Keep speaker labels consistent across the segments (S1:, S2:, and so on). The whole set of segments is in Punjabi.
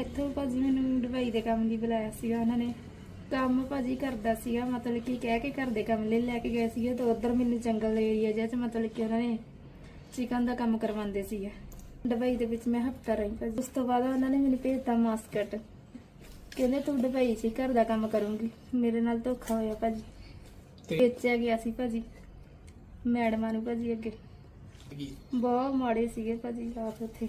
S1: ਇੱਥੋਂ ਭਾਜੀ ਮੈਨੂੰ ਦੁਬਈ ਦੇ ਕੰਮ ਲਈ ਬੁਲਾਇਆ ਸੀਗਾ ਉਹਨਾਂ ਨੇ। ਕੰਮ ਭਾਜੀ ਕਰਦਾ ਸੀਗਾ ਮਤਲਬ ਕਿ ਕਹਿ ਕੇ ਘਰ ਦੇ ਕੰਮ ਲਈ ਲੈ ਕੇ ਗਏ ਸੀਗੇ ਤੇ ਉਧਰ ਮੈਨੂੰ ਜੰਗਲ ਏਰੀਆ ਜਿਹਾ ਚ ਮਤਲਬ ਕਿ ਉਹਨਾਂ ਨੇ ਚਿਕਨ ਦਾ ਕੰਮ ਕਰਵਾਉਂਦੇ ਸੀਗੇ। ਦੁਬਈ ਦੇ ਵਿੱਚ ਮੈਂ ਹਫਤਾ ਰਹੀ ਭਾਜੀ। ਉਸ ਤੋਂ ਬਾਅਦ ਉਹਨਾਂ ਨੇ ਮੈਨੂੰ ਭੇਜਤਾ ਮਾਸਕਟ। ਕਹਿੰਦੇ ਤੂੰ 'ਚ ਹੀ ਘਰ ਦਾ ਕੰਮ ਕਰੂੰਗੀ। ਮੇਰੇ ਨਾਲ ਧੋਖਾ ਹੋਇਆ ਭਾਜੀ। ਵੇਚਿਆ ਗਿਆ ਸੀ ਭਾਜੀ। ਮੈਡਮਾਂ ਨੂੰ ਭਾਜੀ ਅੱਗੇ। ਬਹੁਤ ਮਾੜੇ ਸੀਗੇ ਭਾਜੀ ਰਾਤ ਉੱਥੇ।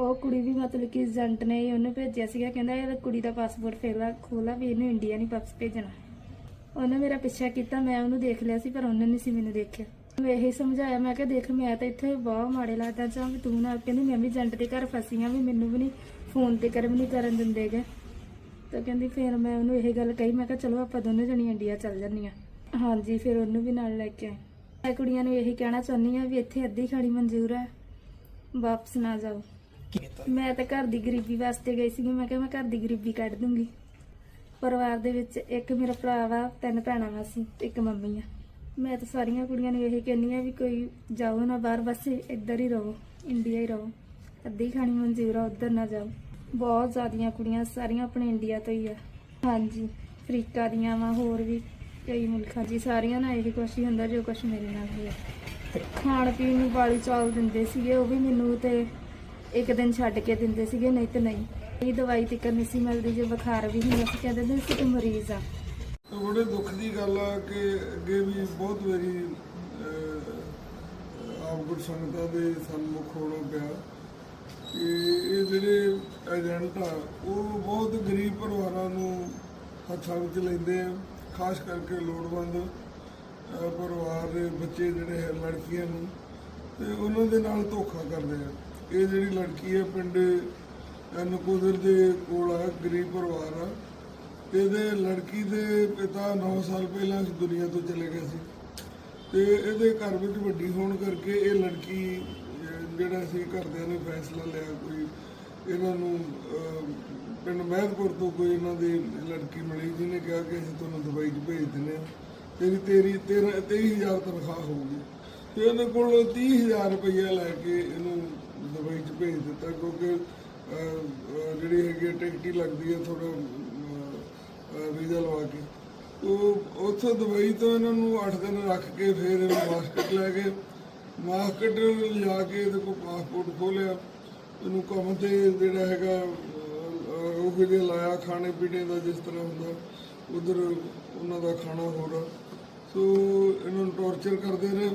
S1: ਉਹ ਕੁੜੀ ਵੀ ਮਤਲਬ ਕਿ ਏਜੰਟ ਨੇ ਹੀ ਉਹਨੂੰ ਭੇਜਿਆ ਸੀਗਾ, ਕਹਿੰਦਾ ਇਹ ਕੁੜੀ ਦਾ ਪਾਸਪੋਰਟ ਫੇਲਾ ਖੋਲਾ ਵੀ ਇਹਨੂੰ ਇੰਡੀਆ ਨਹੀਂ ਵਾਪਸ ਭੇਜਣਾ। ਉਹਨੇ ਮੇਰਾ ਪਿੱਛਾ ਕੀਤਾ, ਮੈਂ ਉਹਨੂੰ ਦੇਖ ਲਿਆ ਸੀ, ਪਰ ਉਹਨੇ ਨਹੀਂ ਸੀ ਮੈਨੂੰ ਦੇਖਿਆ। ਮੈਂ ਇਹੀ ਸਮਝਾਇਆ, ਮੈਂ ਕਿਹਾ ਦੇਖ, ਮੈਂ ਤਾਂ ਇੱਥੇ ਬਹੁਤ ਮਾੜੇ ਲੱਗਦਾ ਚਾਹ ਵੀ ਤੂੰ ਨਾ, ਕਹਿੰਦੀ ਮੈਂ ਵੀ ਏਜੰਟ ਦੇ ਘਰ ਫਸੀ ਆ ਵੀ ਮੈਨੂੰ ਵੀ ਨਹੀਂ ਫੋਨ ਤੇ ਕਰ ਵੀ ਨਹੀਂ ਕਰਨ ਦਿੰਦੇਗੇ ਤਾਂ ਕਹਿੰਦੀ ਫਿਰ ਮੈਂ ਉਹਨੂੰ ਇਹ ਗੱਲ ਕਹੀ, ਮੈਂ ਕਿਹਾ ਚਲੋ ਆਪਾਂ ਦੋਨੋਂ ਜਣੀ ਇੰਡੀਆ ਚੱਲ ਜੰਨੀਆਂ ਹਾਂਜੀ, ਫਿਰ ਉਹਨੂੰ ਵੀ ਨਾਲ ਲੈ ਕੇ ਆਏ। ਮੈਂ ਕੁੜੀਆਂ ਨੂੰ ਇਹੀ ਕਹਿਣਾ ਚਾਹੁੰਦੀ ਆ ਵੀ ਇੱਥੇ ਅੱਧੀ ਖਾਣੀ ਮਨਜ਼ੂਰ ਹੈ, ਵਾਪਸ ਨਾ ਜਾਓ। ਮੈਂ ਤਾਂ ਘਰ ਦੀ ਗਰੀਬੀ ਵਾਸਤੇ ਗਈ ਸੀ ਮੈਂ ਕਿਹਾ ਮੈਂ ਘਰ ਦੀ ਗਰੀਬੀ ਕੱਢ ਦੂੰਗੀ। ਪਰਿਵਾਰ ਦੇ ਵਿੱਚ ਇੱਕ ਮੇਰਾ ਭਰਾ ਵਾ, ਤਿੰਨ ਭੈਣਾਂ ਵਾ ਸੀ ਇੱਕ ਮੰਮੀ ਆ। ਮੈਂ ਤਾਂ ਸਾਰੀਆਂ ਕੁੜੀਆਂ ਨੂੰ ਇਹ ਕਹਿੰਦੀ ਆ ਵੀ ਕੋਈ ਜਾਓ ਨਾ ਬਾਹਰ, ਬਸ ਇੱਧਰ ਹੀ ਰਹੋ, ਇੰਡੀਆ ਹੀ ਰਹੋ। ਅੱਧੀ ਖਾਣੀ ਮਨਜ਼ੂਰ ਆ, ਉੱਧਰ ਨਾ ਜਾਓ। ਬਹੁਤ ਜ਼ਿਆਦੀਆਂ ਕੁੜੀਆਂ, ਸਾਰੀਆਂ ਆਪਣੇ ਇੰਡੀਆ ਤੋਂ ਹੀ ਆ। ਹਾਂਜੀ, ਅਫਰੀਕਾ ਦੀਆਂ ਵਾ, ਹੋਰ ਵੀ ਕਈ ਮੁਲਕਾਂ ਜੀ, ਸਾਰੀਆਂ ਨਾਲ ਇਹੀ ਕੁਛ ਹੀ ਹੁੰਦਾ ਜੋ ਕੁਛ ਮੇਰੇ ਨਾਲ ਹੋਇਆ। ਖਾਣ ਪੀਣ ਨੂੰ ਵਾਲੀ ਚਾਲ ਦਿੰਦੇ ਸੀਗੇ, ਉਹ ਵੀ ਮੈਨੂੰ ਤੇ ਇੱਕ ਦਿਨ ਛੱਡ ਕੇ ਦਿੰਦੇ ਸੀਗੇ, ਨਹੀਂ ਤੇ ਨਹੀਂ। ਇਹ ਦਵਾਈ ਤੇ ਨਹੀਂ ਸੀ ਮਿਲਦੀ, ਜੇ ਬੁਖਾਰ ਵੀ ਨਹੀਂ ਸੀ, ਕਹਿੰਦੇ ਸੀ ਤੂੰ ਮਰੀਜ਼ ਆ।
S2: ਬੜੇ ਦੁੱਖ ਦੀ ਗੱਲ ਆ ਕਿ ਅੱਗੇ ਵੀ ਬਹੁਤ ਵਾਰੀ ਆਪ ਗੁਰ ਸੰਗਤਾਂ ਦੇ ਸਨਮੁਖ ਹੋਣਾ ਪਿਆ। ਕਿ ਇਹ ਜਿਹੜੇ ਏਜੰਟ ਆ, ਉਹ ਬਹੁਤ ਗਰੀਬ ਪਰਿਵਾਰਾਂ ਨੂੰ ਹੱਥਾਂ ਵਿੱਚ ਲੈਂਦੇ ਆ, ਖਾਸ ਕਰਕੇ ਲੋੜਵੰਦ ਪਰਿਵਾਰ ਦੇ ਬੱਚੇ ਜਿਹੜੇ ਹੈ, ਲੜਕੀਆਂ ਨੂੰ, ਤੇ ਉਹਨਾਂ ਦੇ ਨਾਲ ਧੋਖਾ ਕਰਦੇ ਆ। ਇਹ ਜਿਹੜੀ ਲੜਕੀ ਹੈ ਪਿੰਡ ਅਹ, ਨਕੋਦਰ ਦੇ ਕੋਲ ਆ ਗਰੀਬ ਪਰਿਵਾਰ ਆ। ਇਹਦੇ ਲੜਕੀ ਦੇ ਪਿਤਾ 9 ਸਾਲ ਪਹਿਲਾਂ ਇਸ ਦੁਨੀਆ ਤੋਂ ਚਲੇ ਗਏ ਸੀ। ਤੇ ਇਹਦੇ ਘਰ ਵਿੱਚ ਵੱਡੀ ਹੋਣ ਕਰਕੇ ਇਹ ਲੜਕੀ ਜਿਹੜਾ ਸੀ ਘਰਦਿਆਂ ਨੇ ਫੈਸਲਾ ਲਿਆ ਕੋਈ ਇਹਨਾਂ ਨੂੰ ਪਿੰਡ ਮਹਿਦਪੁਰ ਤੋਂ ਕੋਈ ਇਹਨਾਂ ਦੀ ਲੜਕੀ ਮਿਲੀ ਜਿਹਨੇ ਕਿਹਾ ਕਿ ਅਸੀਂ ਤੁਹਾਨੂੰ ਦੁਬਈ 'ਚ ਭੇਜ ਦਿੰਦੇ ਹਾਂ। ਤੇਰੀ ਤੇਰੀ 13 23000 ਤਨਖਾਹ ਹੋਊਗੀ। ਤੇ ਉਹਨੇ ਕੋਲ 30000 ਰੁਪਈਆ ਲੈ ਕੇ ਇਹਨੂੰ ਦੁਬਈ 'ਚ ਭੇਜ ਦਿੱਤਾ ਕਿਉਂਕਿ ਜਿਹੜੀ ਹੈਗੀ ਆ ਟਿਕਟ ਲੱਗਦੀ ਹੈ ਥੋੜਾ ਵੀਜ਼ਾ ਲਵਾ ਕੇ। ਉਹ ਉੱਥੋਂ ਦੁਬਈ ਤੋਂ ਇਹਨਾਂ ਨੂੰ 8 ਦਿਨ ਰੱਖ ਕੇ ਫਿਰ ਇਹਨੂੰ ਮਾਸਕਟ ਲੈ ਗਏ। ਮਾਸਕਟ ਲਿਆ ਕੇ ਇਹਦੇ ਕੋਲ ਪਾਸਪੋਰਟ ਖੋਲਿਆ ਇਹਨੂੰ ਕੰਮ ਤੇ ਜਿਹੜਾ ਹੈਗਾ ਉਹ ਜਿਹੇ ਲਾਇਆ ਖਾਣੇ ਪੀਣੇ ਦਾ ਜਿਸ ਤਰ੍ਹਾਂ ਹੁੰਦਾ, ਉਧਰ ਉਹਨਾਂ ਦਾ ਖਾਣਾ ਹੋ ਰਿਹਾ ਸੋ, ਇਹਨਾਂ ਨੂੰ ਟੌਰਚਰ ਕਰਦੇ ਰਹੇ।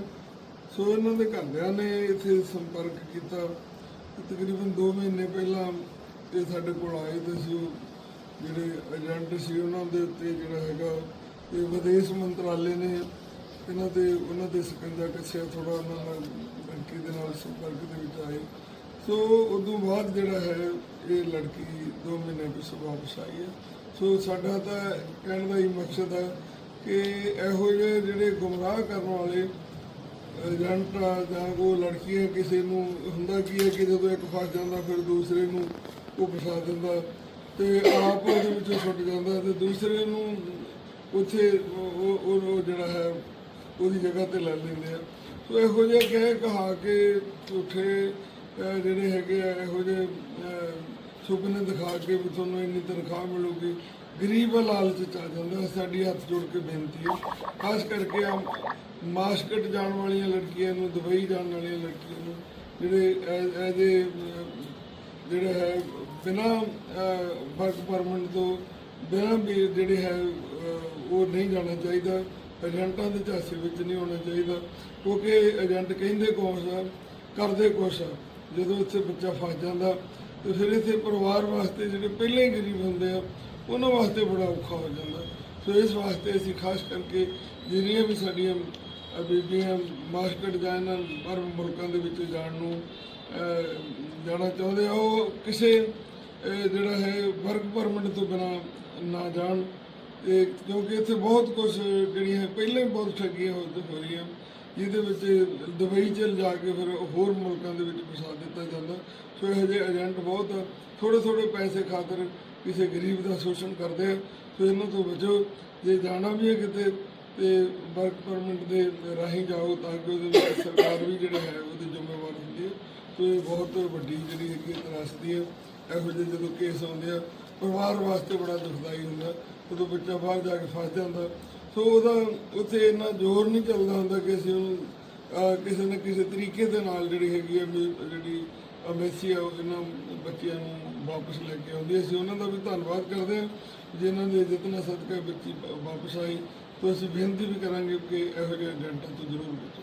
S2: ਸੋ ਇਹਨਾਂ ਦੇ ਘਰਦਿਆਂ ਨੇ ਇੱਥੇ ਸੰਪਰਕ ਕੀਤਾ। ਤਕਰੀਬਨ 2 ਮਹੀਨੇ ਪਹਿਲਾਂ ਇਹ ਸਾਡੇ ਕੋਲ ਆਏ ਤੇ ਸੀ ਉਹ ਜਿਹੜੇ ਏਜੰਟ ਸੀ ਉਹਨਾਂ ਦੇ ਉੱਤੇ ਜਿਹੜਾ ਹੈਗਾ, ਇਹ ਵਿਦੇਸ਼ ਮੰਤਰਾਲੇ ਨੇ ਇਹਨਾਂ ਦੇ, ਉਹਨਾਂ ਦੇ ਸਕੰਜਾ ਕੱਸਿਆ ਥੋੜਾ ਉਹਨਾਂ ਨਾਲ ਲੜਕੀ ਦੇ ਨਾਲ ਸੰਪਰਕ ਦੇ ਵਿੱਚ ਆਏ। ਸੋ ਉਦੋਂ ਬਾਅਦ ਜਿਹੜਾ ਹੈ, ਇਹ ਲੜਕੀ 2 ਮਹੀਨੇ ਪਿਛੋਂ ਵਾਪਸ ਆਈ ਹੈ। ਸੋ ਸਾਡਾ ਤਾਂ ਕਹਿਣ ਦਾ ਹੀ ਮਕਸਦ ਹੈ ਕਿ ਇਹੋ ਜਿਹੇ ਜਿਹੜੇ ਗੁੰਮਰਾਹ ਕਰਨ ਵਾਲੇ ਏਜੰਟ ਆ ਜਾਂ ਉਹ ਲੜਕੀਆਂ ਕਿਸੇ ਨੂੰ ਹੁੰਦਾ ਕੀ ਹੈ ਕਿ ਜਦੋਂ ਇੱਕ ਫਸ ਜਾਂਦਾ, ਫਿਰ ਦੂਸਰੇ ਨੂੰ ਉਹ ਫਸਾ ਦਿੰਦਾ ਤੇ ਆਪ ਉਹਦੇ ਵਿੱਚੋਂ ਛੁੱਟ ਜਾਂਦਾ ਤੇ ਦੂਸਰੇ ਨੂੰ ਉੱਥੇ ਉਹ, ਉਹ- ਜਿਹੜਾ ਹੈ, ਉਹਦੀ ਜਗ੍ਹਾ ਤੇ ਲੈ ਲੈਂਦੇ ਆ। ਸੋ ਇਹੋ ਜਿਹਾ ਕਹਿ ਕਹਾ ਕੇ ਝੂਠੇ ਜਿਹੜੇ ਹੈਗੇ ਆ, ਇਹੋ ਜਿਹੇ ਸੁਪਨੇ ਦਿਖਾ ਕੇ ਵੀ ਤੁਹਾਨੂੰ ਇੰਨੀ ਤਨਖਾਹ ਮਿਲੂਗੀ। ਗਰੀਬ ਲਾਲਚ ਚ ਆ ਜਾਂਦਾ ਸਾਡੀ ਹੱਥ ਜੋੜ ਕੇ ਬੇਨਤੀ ਹੈ। ਖਾਸ ਕਰਕੇ ਆ ਮਾਸਕਟ ਜਾਣ ਵਾਲੀਆਂ ਲੜਕੀਆਂ ਨੂੰ, ਦੁਬਈ ਜਾਣ ਵਾਲੀਆਂ ਲੜਕੀਆਂ ਨੂੰ, ਜਿਹੜੇ ਐਜ਼ ਏ ਜਿਹੜਾ ਹੈ, ਬਿਨਾ ਵਰਕ ਪਰਮਿਟ ਤੋਂ, ਬਿਨਾਂ ਵੀ ਜਿਹੜੇ ਹੈ ਉਹ ਨਹੀਂ ਜਾਣਾ ਚਾਹੀਦਾ। ਏਜੰਟਾਂ ਦੇ ਝਾਸੇ ਵਿੱਚ ਨਹੀਂ ਹੋਣਾ ਚਾਹੀਦਾ। ਕਿਉਂਕਿ ਏਜੰਟ ਕਹਿੰਦੇ ਕੁਛ ਆ, ਕਰਦੇ ਕੁਛ ਆ। ਜਦੋਂ ਇੱਥੇ ਬੱਚਾ ਫਸ ਜਾਂਦਾ ਤੇ ਫਿਰ ਇੱਥੇ ਪਰਿਵਾਰ ਵਾਸਤੇ ਜਿਹੜੇ ਪਹਿਲਾਂ ਹੀ ਗਰੀਬ ਹੁੰਦੇ ਆ ਉਹਨਾਂ ਵਾਸਤੇ ਬੜਾ ਔਖਾ ਹੋ ਜਾਂਦਾ। ਸੋ ਇਸ ਵਾਸਤੇ ਅਸੀਂ ਖਾਸ ਕਰਕੇ ਜਿਹੜੀਆਂ ਵੀ ਸਾਡੀਆਂ ਅਹ, ਬੀਬੀਆਂ ਮਾਸਕਟ ਜਾਣ ਪਰ ਮੁਲਕਾਂ ਦੇ ਵਿੱਚ ਜਾਣ ਨੂੰ ਜਾਣਾ ਚਾਹੁੰਦੇ ਆ ਉਹ ਕਿਸੇ ਜਿਹੜਾ ਹੈ ਵਰਕ ਪਰਮਿਟ ਤੋਂ ਬਿਨਾ ਨਾ ਜਾਣ। ਤੇ ਕਿਉਂਕਿ ਇੱਥੇ ਬਹੁਤ ਕੁਝ ਜਿਹੜੀਆਂ ਪਹਿਲਾਂ ਹੀ ਬਹੁਤ ਠੱਗੀਆਂ ਹੋ ਰਹੀਆਂ। ਜਿਹਦੇ ਵਿੱਚ ਦੁਬਈ 'ਚ ਲਿਜਾ ਕੇ ਫਿਰ ਹੋਰ ਮੁਲਕਾਂ ਦੇ ਵਿੱਚ ਫਸਾ ਦਿੱਤਾ ਜਾਂਦਾ। ਸੋ ਇਹੋ ਜਿਹੇ ਏਜੰਟ ਬਹੁਤ ਥੋੜੇ ਥੋੜੇ ਪੈਸੇ ਖਾਤਰ ਕਿਸੇ ਗਰੀਬ ਦਾ ਸ਼ੋਸ਼ਣ ਕਰਦੇ ਆ। ਸੋ ਇਹਨਾਂ ਤੋਂ ਬਚੋ। ਜੇ ਜਾਣਾ ਵੀ ਹੈ ਕਿਤੇ ਤੇ ਵਰਕ ਪਰਮਿਟ ਦੇ ਰਾਹੀਂ ਜਾਓ ਤਾਂ ਕਿ ਉਹਦੇ ਵਿੱਚ ਸਰਕਾਰ ਵੀ ਜਿਹੜਾ ਹੈ ਉਹਦੀ ਜ਼ਿੰਮੇਵਾਰੀ ਹੁੰਦੀ ਹੈ। ਸੋ ਇਹ ਬਹੁਤ ਵੱਡੀ ਜਿਹੜੀ ਹੈਗੀ ਹੈ ਤਰਾਸਦੀ ਹੈ। ਇਹੋ ਜਿਹੇ ਜਦੋਂ ਕੇਸ ਆਉਂਦੇ ਆ, ਪਰਿਵਾਰ ਵਾਸਤੇ ਬੜਾ ਦੁਖਦਾਈ ਹੁੰਦਾ। ਉਦੋਂ ਬੱਚਾ ਬਾਹਰ ਜਾ ਕੇ ਫਸ ਜਾਂਦਾ। ਸੋ ਉਹਦਾ, ਉੱਥੇ ਇੰਨਾ ਜ਼ੋਰ ਨਹੀਂ ਚੱਲਦਾ ਹੁੰਦਾ ਕਿ ਅਸੀਂ ਉਹਨੂੰ ਕਿਸੇ ਨਾ ਕਿਸੇ ਤਰੀਕੇ ਦੇ ਨਾਲ ਜਿਹੜੀ ਹੈਗੀ ਆ ਜਿਹੜੀ ਅਮੇਸੀ ਆ, ਉਹ ਇਹਨਾਂ ਬੱਚਿਆਂ ਨੂੰ ਵਾਪਸ ਲੈ ਕੇ ਆਉਂਦੀ ਅਸੀਂ ਉਹਨਾਂ ਦਾ ਵੀ ਧੰਨਵਾਦ ਕਰਦੇ ਹਾਂ, ਜਿਨ੍ਹਾਂ ਦੇ ਜਿਤਨਾ ਸਦਕਾ ਬੱਚੀ ਵਾਪਸ ਆਈ, ਤੋਂ ਅਸੀਂ ਬੇਨਤੀ ਵੀ ਕਰਾਂਗੇ ਕਿ ਇਹੋ ਜਿਹੇ ਏਜੰਟਾਂ ਤੋਂ ਜ਼ਰੂਰ ਬਚੋ